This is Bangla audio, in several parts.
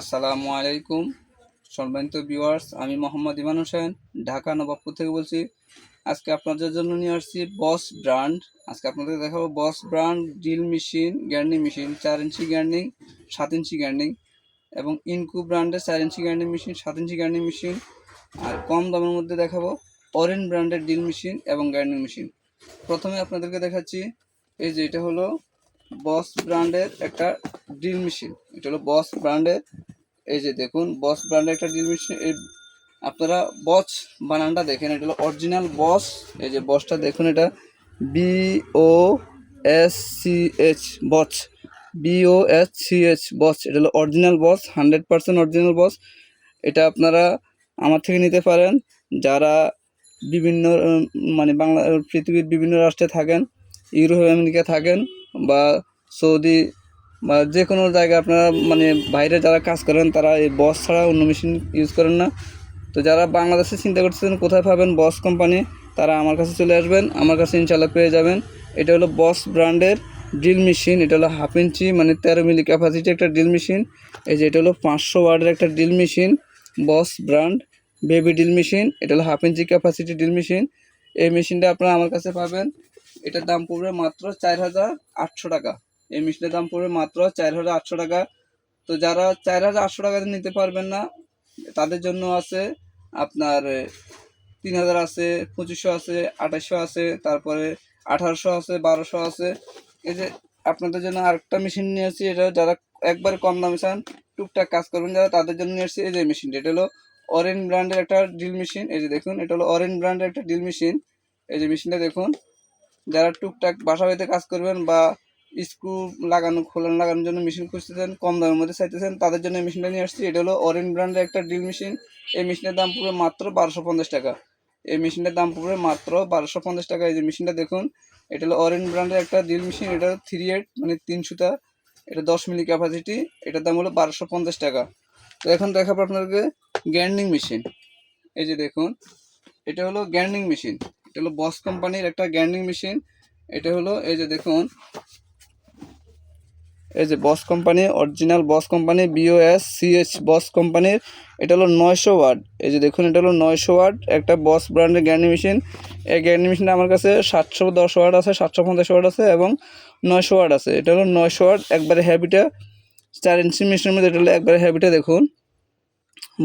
আসসালামু আলাইকুম। সম্মানিত ভিউয়ার্স আমি মোহাম্মদ ইমান হোসেন, ঢাকা নবাবপুর থেকে বলছি, আজকে আপনাদের জন্য নিয়ে আসছি বস ব্র্যান্ড। আজকে আপনাদের দেখাবো Bosch brand drill machine grinding machine, চার ইঞ্চি গ্যান্ডিং সাত ইঞ্চি গ্যান্ডিং এবং ইনকু ব্র্যান্ডের চার ইঞ্চি গ্যান্ডিং মেশিন, সাত ইঞ্চি গ্যান্ডিং মেশিন। আর কম দামের মধ্যে দেখাবো অরেন ব্র্যান্ডের ড্রিল মেশিন এবং গ্যান্ডিং মেশিন। প্রথমে আপনাদেরকে দেখাচ্ছি, এই যে এটা হলো বস ব্র্যান্ডের একটা ড্রিল মেশিন। এটা হলো বস ব্র্যান্ডের, এই যে দেখুন, বস ব্র্যান্ডের একটা ড্রিল মেশিন। আপনারা বস বানানটা দেখেন, এটা হলো অরিজিনাল বস। এই যে বসটা দেখুন, এটা B O S C H Bosch. B O S C H Bosch. এটা হলো original Bosch, hundred percent original Bosch. এটা আপনারা আমার থেকে নিতে পারেন। যারা বিভিন্ন মানে বাংলা, পৃথিবীর বিভিন্ন রাষ্ট্রে থাকেন, ইউরোপ, আমেরিকা থাকেন বা সৌদি বা যে কোনো জায়গায় আপনারা মানে বাইরে যারা কাজ করেন, তারা এই বস ছাড়া অন্য মেশিন ইউজ করেন না। তো যারা বাংলাদেশে চিন্তা করতেছেন কোথায় পাবেন বস কোম্পানি তারা আমার কাছে চলে আসবেন, আমার কাছে ইনশাল্লাহ পেয়ে যাবেন। এটা হলো বস ব্র্যান্ডের ড্রিল মেশিন এটা হলো হাফ ইঞ্চি মানে তেরো মিলি ক্যাপাসিটি একটা ড্রিল মেশিন এই যে এটা হলো পাঁচশো ওয়ার্ডের একটা drill machine Bosch brand baby drill machine এটা হলো half inch capacity drill machine এই মেশিনটা আপনারা আমার কাছে পাবেন। এটার দাম পড়বে মাত্র চার হাজার আটশো টাকা। এই মেশিনের দাম পড়বে মাত্র চার হাজার আটশো টাকা। তো যারা চার হাজার আটশো টাকাতে নিতে পারবেন না, তাদের জন্য আছে আপনার তিন হাজার আছে, পঁচিশশো আছে, আঠাশশো আছে, তারপরে আঠারোশো আছে, বারোশো আছে। এই যে আপনাদের জন্য আরেকটা মেশিন নিয়ে আসছি এটা যারা একবারে কম দামে চান, টুকটাক কাজ করবেন, যারা তাদের জন্য নিয়ে আসছি এই যে মেশিনটা, এটা হলো অরেন ব্র্যান্ডের একটা ড্রিল মেশিন এই যে দেখুন, এটা হলো অরেন ব্র্যান্ডের একটা ড্রিল মেশিন এই যে মেশিনটা দেখুন যারা টুকটাক বাসা বাড়িতে কাজ করবেন বা স্ক্রু লাগানো, খোলানো লাগানোর জন্য মেশিন খুঁজতেছেন, কম দামের মধ্যে চাইতেছেন, তাদের জন্য মেশিনটা নিয়ে আসছি। এটা হলো অরেন ব্র্যান্ডের একটা ড্রিল মেশিন এই মেশিনের দাম পড়বে মাত্র বারোশো পঞ্চাশ টাকা। এই মেশিনটার দাম পড়বে মাত্র বারোশো পঞ্চাশ টাকা। এই যে মেশিনটা দেখুন, এটা হলো অরেন ব্র্যান্ডের একটা ড্রিল মেশিন এটা হলো থ্রি এইট মানে তিন সুতা। এটা দশ মিলি ক্যাপাসিটি এটার দাম হলো বারোশো পঞ্চাশ টাকা। তো এখন দেখাবো আপনাদেরকে গ্যান্ডিং মেশিন এই যে দেখুন, এটা হলো গ্যান্ডিং মেশিন এটা হলো বস কোম্পানির একটা গ্যান্ডিং মেশিন। এটা হলো এই যে দেখুন এই যে Bosch company original Bosch company B O S C H Bosch কোম্পানির এটা হলো নয়শো ওয়াট। এই যে দেখুন এটা হলো নয়শো ওয়াট একটা বস ব্র্যান্ডের গ্যান্ডি মেশিন। এই গ্যান্ডি মেশিনটা আমার কাছে সাতশো দশ ওয়াট আছে সাতশো পঞ্চাশ ওয়াট আছে এবং নয়শো ওয়াট আছে। এটা হলো নয়শো ওয়াট একবারে হ্যাবিটা। চার ইঞ্চি মেশিনের মধ্যে এটা হলো একবারে হ্যাবিটা দেখুন।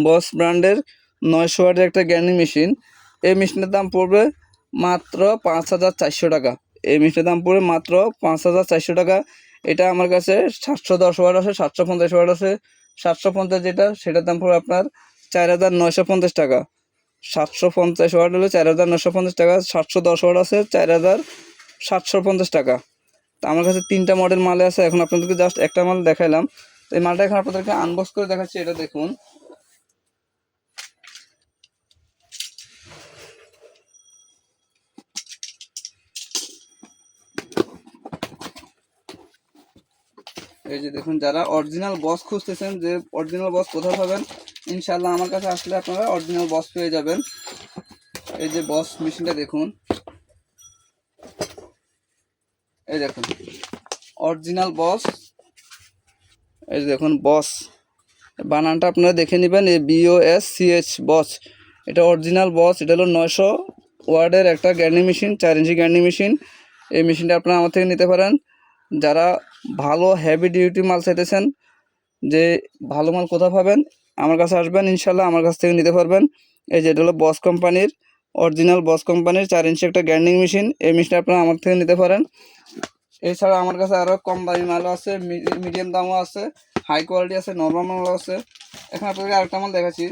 বস ব্র্যান্ডের নয়শো ওয়াটের একটা গ্যান্ডি মেশিন। এই মেশিনের দাম পড়বে মাত্র পাঁচ হাজার চারশো টাকা। এই মিষ্টির দাম পড়বে মাত্র পাঁচ হাজার চারশো টাকা। এটা আমার কাছে সাতশো দশ ওয়াট আছে, সাতশো পঞ্চাশ ওয়াট আছে। সাতশো পঞ্চাশ যেটা, সেটার দাম পড়বে আপনার চার হাজার নয়শো পঞ্চাশ টাকা। সাতশো পঞ্চাশ ওয়াট হলো চার হাজার নশো পঞ্চাশ টাকা, সাতশো দশ ওয়াট আছে, চার হাজার সাতশো পঞ্চাশ টাকা। তো আমার কাছে তিনটা মডেল মালে আছে, এখন আপনাদেরকে জাস্ট একটা মাল দেখাইলাম। তো এই মালটা এখন আপনাদেরকে আনবক্স করে দেখাচ্ছি, এটা দেখুন। এই যে দেখুন, যারা অরিজিনাল বস খুঁজতেছেন যে অরিজিনাল বস কোথায় পাবেন ইনশাল্লাহ আমার কাছে আসলে আপনারা অরিজিনাল বস পেয়ে যাবেন। এই যে বস মেশিনটা দেখুন। এই দেখুন অরিজিনাল বস এই যে দেখুন বস বানানটা আপনারা দেখে নেবেন, এই বিও এস সিএইচ বস এটা অরিজিনাল বস এটা হলো নয়শো ওয়ার্ডের একটা গ্যান্ডি মেশিন, চার ইঞ্চি গ্যান্ডি মেশিন। এই মেশিনটা আপনারা আমার থেকে নিতে পারেন। যারা ভালো হেভি ডিউটি মাল চাইতেছেন, যে ভালো মাল কোথাও পাবেন, আমার কাছে আসবেন ইনশাল্লাহ আমার কাছ থেকে নিতে পারবেন। এই যে এটা হলো বস কোম্পানির অরিজিনাল বস কোম্পানির চার ইঞ্চি একটা গ্যান্ডিং মেশিন এই মেশিনটা আপনারা আমার থেকে নিতে পারেন। এছাড়া আমার কাছে আরও কম দামি মালও আছে মিডিয়াম দামও আছে হাই কোয়ালিটি আছে নর্মাল মালও আছে। এখন আপনাকে আরেকটা মাল দেখাচ্ছি।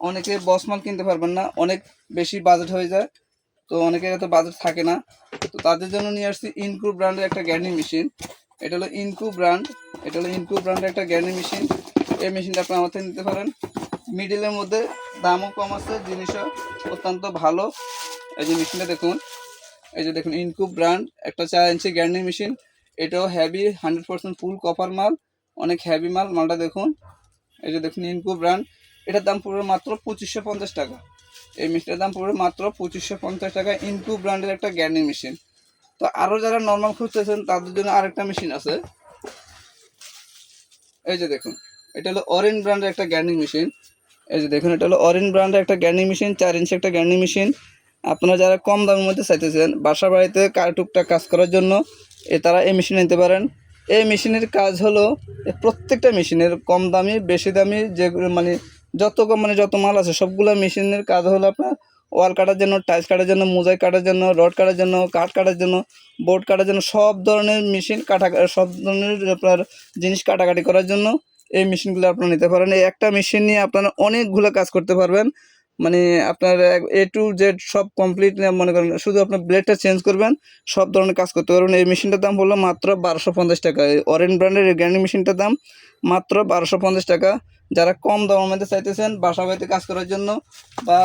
অনেকে বস মাল কিনতে পারবেন না, অনেক বেশি বাজেট হয়ে যায়। তো অনেকের এত বাজেট থাকে না। তো তাদের জন্য নিয়ে আসছি ইনকু ব্র্যান্ডের একটা গ্যান্ডিং মেশিন। এটা হলো ইনকু ব্র্যান্ড এটা হলো ইনকু ব্র্যান্ডের একটা গ্যান্ডিং মেশিন। এই মেশিনটা আপনি আমার নিতে পারেন। মিডিলের মধ্যে দামও কম আছে, জিনিসও অত্যন্ত ভালো। এই যে মেশিনটা দেখুন, এই যে দেখুন ইনকু ব্র্যান্ড একটা চার ইঞ্চি গ্যান্ডিং মেশিন। এটাও heavy hundred percent full copper মাল, অনেক হ্যাভি মাল। মালটা দেখুন, এই যে দেখুন ইনকু ব্র্যান্ড এটার দাম পড়বে মাত্র পঁচিশশো পঞ্চাশ টাকা। এই মেশিনটার দাম পড়বে মাত্র পঁচিশশো পঞ্চাশ টাকা ইনকু ব্র্যান্ডের একটা গ্যান্ডিং মেশিন তো আরও যারা নর্মাল খুঁজতেছেন, তাদের জন্য আরেকটা মেশিন আছে। এই যে দেখুন, এটা হলো অরেন ব্র্যান্ডের একটা গ্যান্ডিং মেশিন এই যে দেখুন, এটা হলো অরেন ব্র্যান্ডের একটা গ্যান্ডিং মেশিন চার ইঞ্চি একটা গ্যান্ডিং মেশিন আপনারা যারা কম দামের মধ্যে চাইতেছেন, বাসা বাড়িতে টুকটাক কাজ করার জন্য, এ তারা এই মেশিন নিতে পারেন। এই মেশিনের কাজ হলো প্রত্যেকটা মেশিনের কম দামি, বেশি দামি যেগুলো মানে যত মানে যত মাল আছে, সবগুলো মেশিনের কাজ হলো আপনার ওয়াল কাটার জন্য টাইলস কাটার জন্য মোজাই কাটার জন্য রড কাটার জন্য, কাঠ কাটার জন্য বোর্ড কাটার জন্য, সব ধরনের মেশিন কাটা সব ধরনের আপনার জিনিস কাটাকাটি করার জন্য এই মেশিনগুলো আপনারা নিতে পারেন। এই একটা মেশিন নিয়ে আপনারা অনেকগুলো কাজ করতে পারবেন। মানে আপনার, এ টু জেড সব কমপ্লিট মনে করেন, শুধু আপনার ব্লেডটা চেঞ্জ করবেন, সব ধরনের কাজ করতে পারবেন। এই মেশিনটার দাম হলো মাত্র বারোশো পঞ্চাশ টাকা। অরেন ব্র্যান্ডের এই গ্যান্ডিং মেশিনটার দাম মাত্র বারোশো পঞ্চাশ টাকা। যারা কম দামের মধ্যে চাইতেছেন, বাসা বাড়িতে কাজ করার জন্য বা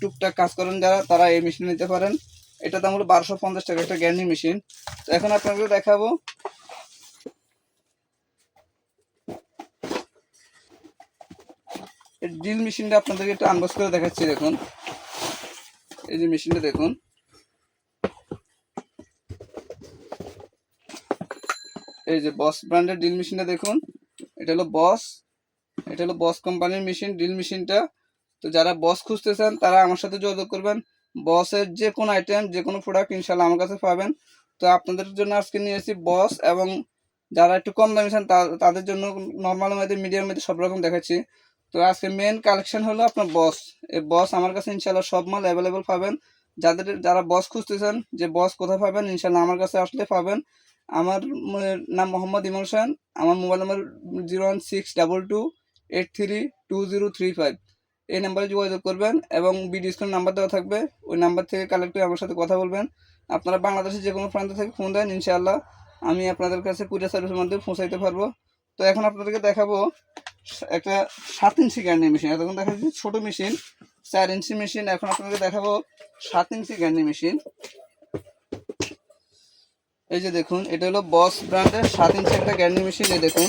টুকটাক কাজ করেন যারা, তারা এই মেশিন নিতে পারেন। এটার দাম হলো বারোশো পঞ্চাশ টাকা, একটা গ্র্যান্ডিং মেশিন তো এখন আপনাকে দেখাবো এই ড্রিল মেশিনটা আপনাদেরকে একটু আনবক্স করে দেখাচ্ছি, দেখুন। এই যে মেশিনটা দেখুন। এই যে বস ব্র্যান্ডের ড্রিল মেশিনটা দেখুন। এটা হলো বস এটা হলো বস কোম্পানির মেশিন ড্রিল মেশিনটা তো যারা বস খুঁজতে চান, তারা আমার সাথে যোগাযোগ করবেন। বসের যে কোনো আইটেম যে কোনো প্রোডাক্ট ইনশাল্লাহ আমার কাছে পাবেন। তো আপনাদের জন্য আজকে নিয়ে এসেছি বস এবং যারা একটু কম দামি চান তাদের জন্য নর্মাল মধ্যে মিডিয়াম মেয়েদের সব রকম দেখাচ্ছি। তো আজকে মেন কালেকশন হলো আপনার বস এই বস আমার কাছে ইনশাল্লাহ সব মাল অ্যাভেলেবল পাবেন। যাদের, যারা বস খুঁজতেছেন যে বস কোথায় পাবেন ইনশাল্লাহ আমার কাছে আসলে পাবেন। আমার নাম মোহাম্মদ ইমন হোসেন। আমার mobile number zero one six double two eight three two zero three five এই নাম্বারে যোগাযোগ করবেন এবং বিডি স্কুল নাম্বার দেওয়া থাকবে। ওই নাম্বার থেকে কালেক্ট করে আমার সাথে কথা বলবেন। আপনারা বাংলাদেশের যে কোনো প্রান্ত থেকে ফোন দেন, ইনশাআল্লাহ আমি আপনাদের কাছে কুরিয়ার সার্ভিসের মাধ্যমে পৌঁছাইতে পারব। তো এখন আপনাদেরকে দেখাবো একটা সাত ইঞ্চি গ্যান্ডি মেশিন। এতক্ষণ দেখা যাচ্ছে ছোটো মেশিন, চার ইঞ্চি মেশিন। এখন আপনাদেরকে দেখাবো সাত ইঞ্চি গ্যান্ডি মেশিন। এই যে দেখুন, এটা হলো বস ব্র্যান্ডের সাত ইঞ্চি একটা গ্যান্ডি মেশিন, এই দেখুন।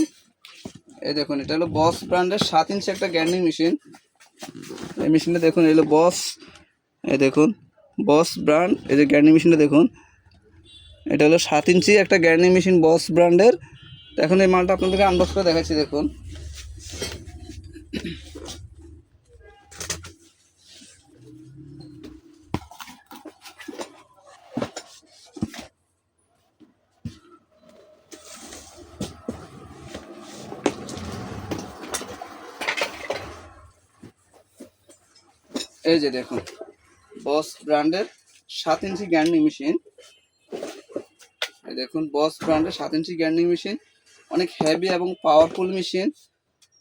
এই দেখুন, এটা হলো বস ব্র্যান্ডের সাত ইঞ্চি একটা গ্যান্ডিং মেশিন। এই মেশিনটা দেখুন এগুলো বস। এই দেখুন, বস ব্র্যান্ড। এই যে গ্যান্ডিং মেশিনটা দেখুন, এটা হলো সাত ইঞ্চি একটা গ্যান্ডিং মেশিন বস ব্র্যান্ডের। তো এখন এই মালটা আপনাদেরকে আনবক্স করে দেখাচ্ছি, দেখুন। এই যে দেখুন বস ব্র্যান্ডের সাত ইঞ্চি গ্যান্ডিং মেশিন। দেখুন বস ব্র্যান্ডের সাত ইঞ্চি গ্যান্ডিং মেশিন। অনেক হেভি এবং পাওয়ারফুল মেশিন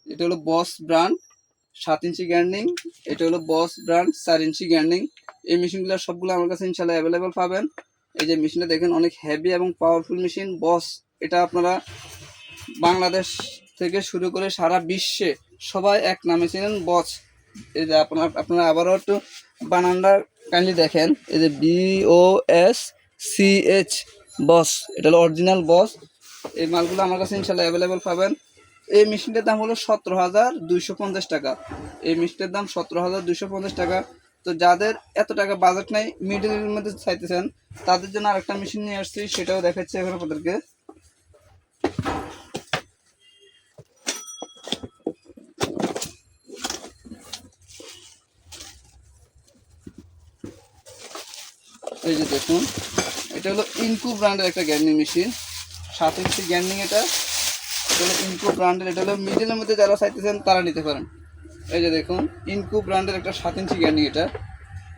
এটা হলো বস ব্র্যান্ড সাত ইঞ্চি গ্যান্ডিং এটা হলো বস ব্র্যান্ড চার ইঞ্চি গ্যান্ডিং এই মেশিনগুলো সবগুলো আমার কাছে ইনশাল্লাহ অ্যাভেলেবেল পাবেন। এই যে মেশিনটা দেখেন, অনেক হেভি এবং পাওয়ারফুল মেশিন বস এটা আপনারা বাংলাদেশ থেকে শুরু করে সারা বিশ্বে সবাই এক নামে ছিলেন বস এই যে আপনার, আপনারা আবারও একটু বানানটা কাইন্ডলি দেখেন। এই যে B O S C H Bosch এটা হলো অরিজিনাল বস এই মালগুলো আমার কাছে ইনশাল্লাহ অ্যাভেলেবেল পাবেন। এই মেশিনটার দাম হলো সতেরো হাজার দুইশো পঞ্চাশ টাকা। এই মেশিনটার দাম সতেরো হাজার দুইশো পঞ্চাশ টাকা। তো যাদের এত টাকা বাজেট নাই মিডিলের মধ্যে চাইতেছেন, তাদের জন্য আরেকটা মেশিন নিয়ে আসছি, সেটাও দেখাচ্ছি এখন আপনাদেরকে। এই যে দেখুন, এটা হলো ইনকু ব্র্যান্ডের একটা গ্যান্ডিং মেশিন সাত ইঞ্চি গ্যান্ডিং এটা। এটা হলো ইনকু ব্র্যান্ডের এটা হলো মিডিলের মধ্যে যারা চাইতেছেন তারা নিতে পারেন। এই যে দেখুন ইনকু ব্র্যান্ডের একটা সাত ইঞ্চি গ্যান্ডিং এটা।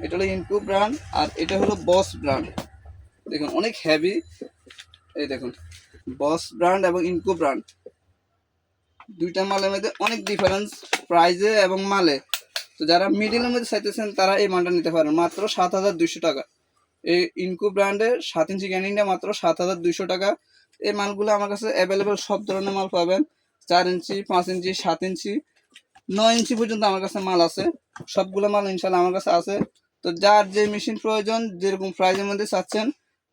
এটা হলো ইনকু ব্র্যান্ড আর এটা হলো বস ব্র্যান্ড দেখুন, অনেক হেভি এই দেখুন বস ব্র্যান্ড এবং ইনকু ব্র্যান্ড দুইটা মালের মধ্যে অনেক ডিফারেন্স প্রাইজে এবং মালে। তো যারা মিডিলের মধ্যে চাইতেছেন, তারা এই মালটা নিতে পারেন। মাত্র সাত হাজার দুইশো টাকা। এই ইনকু ব্র্যান্ডের সাত ইঞ্চি গ্যানিংটা মাত্র সাত হাজার দুইশো টাকা। এই মালগুলো আমার কাছে অ্যাভেলেবেল সব ধরনের মাল পাবেন। চার ইঞ্চি, পাঁচ ইঞ্চি, সাত ইঞ্চি, নয় ইঞ্চি পর্যন্ত আমার কাছে মাল আছে। সবগুলো মাল ইনশাল্লাহ আমার কাছে আছে। তো যার যে মেশিন প্রয়োজন, যেরকম প্রাইজের মধ্যে চাচ্ছেন,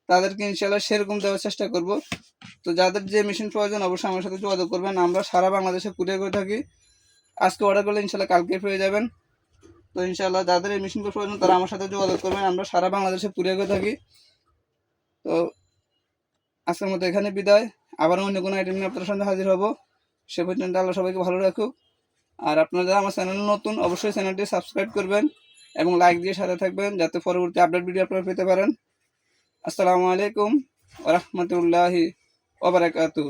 তাদেরকে ইনশাল্লাহ সেরকম দেওয়ার চেষ্টা করব। তো যাদের যে মেশিন প্রয়োজন, অবশ্যই আমার সাথে যোগাযোগ করবেন। আমরা সারা বাংলাদেশে কুরিয়ার করে থাকি। আজকে অর্ডার করলে ইনশাল্লাহ কালকে পেয়ে যাবেন। তো ইনশাল্লাহ যাদের এই মেশিনগুলো প্রয়োজন, তারা আমার সাথে যোগাযোগ করবেন। আমরা সারা বাংলাদেশে কুরিয়ার করে থাকি। তো আজকের মতো এখানে বিদায়। আবার অন্য কোনো আইটেম নিয়ে আপনার সামনে হাজির হব। সে পর্যন্ত আল্লাহ সবাইকে ভালো রাখুক। আর আপনারা আমার চ্যানেল নতুন, অবশ্যই চ্যানেলটি সাবস্ক্রাইব করবেন এবং লাইক দিয়ে সাথে থাকবেন যাতে পরবর্তী আপডেট ভিডিও আপনারা পেতে পারেন। আসসালামু আলাইকুম ওরহমতুল্লাহি ওবরাকাতুহ